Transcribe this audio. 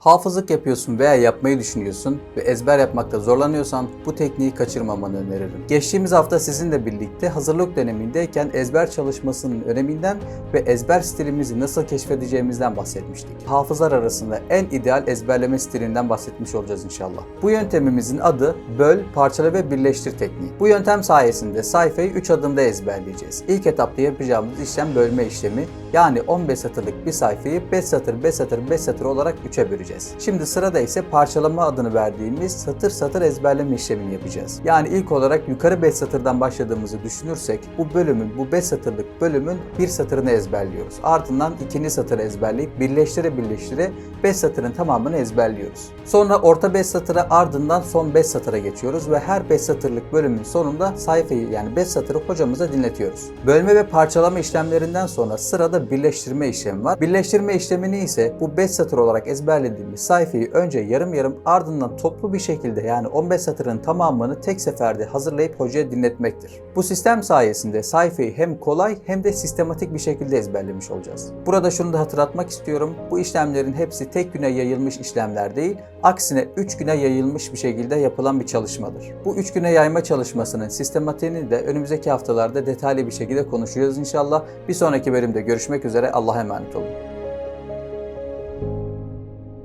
Hafızlık yapıyorsun veya yapmayı düşünüyorsun ve ezber yapmakta zorlanıyorsan bu tekniği kaçırmamanı öneririm. Geçtiğimiz hafta sizinle birlikte hazırlık dönemindeyken ezber çalışmasının öneminden ve ezber stilimizi nasıl keşfedeceğimizden bahsetmiştik. Hafızlar arasında en ideal ezberleme stilinden bahsetmiş olacağız inşallah. Bu yöntemimizin adı böl, parçala ve birleştir tekniği. Bu yöntem sayesinde sayfayı 3 adımda ezberleyeceğiz. İlk etapta yapacağımız işlem bölme işlemi yani 15 satırlık bir sayfayı 5 satır 5 satır 5 satır olarak 3'e böleceğiz. Şimdi sırada ise parçalama adını verdiğimiz satır satır ezberleme işlemini yapacağız. Yani ilk olarak yukarı 5 satırdan başladığımızı düşünürsek bu bölümün bu 5 satırlık bölümün bir satırını ezberliyoruz. Ardından ikinci satırı ezberleyip birleştire birleştire 5 satırın tamamını ezberliyoruz. Sonra orta 5 satıra ardından son 5 satıra geçiyoruz ve her 5 satırlık bölümün sonunda sayfayı yani 5 satırı hocamıza dinletiyoruz. Bölme ve parçalama işlemlerinden sonra sırada birleştirme işlemi var. Birleştirme işlemini ise bu 5 satır olarak ezberlediğimiz sayfayı önce yarım yarım ardından toplu bir şekilde yani 15 satırın tamamını tek seferde hazırlayıp hocaya dinletmektir. Bu sistem sayesinde sayfayı hem kolay hem de sistematik bir şekilde ezberlemiş olacağız. Burada şunu da hatırlatmak istiyorum. Bu işlemlerin hepsi tek güne yayılmış işlemler değil, aksine 3 güne yayılmış bir şekilde yapılan bir çalışmadır. Bu 3 güne yayma çalışmasının sistematiğini de önümüzdeki haftalarda detaylı bir şekilde konuşacağız inşallah. Bir sonraki bölümde görüşmek üzere. Allah'a emanet olun.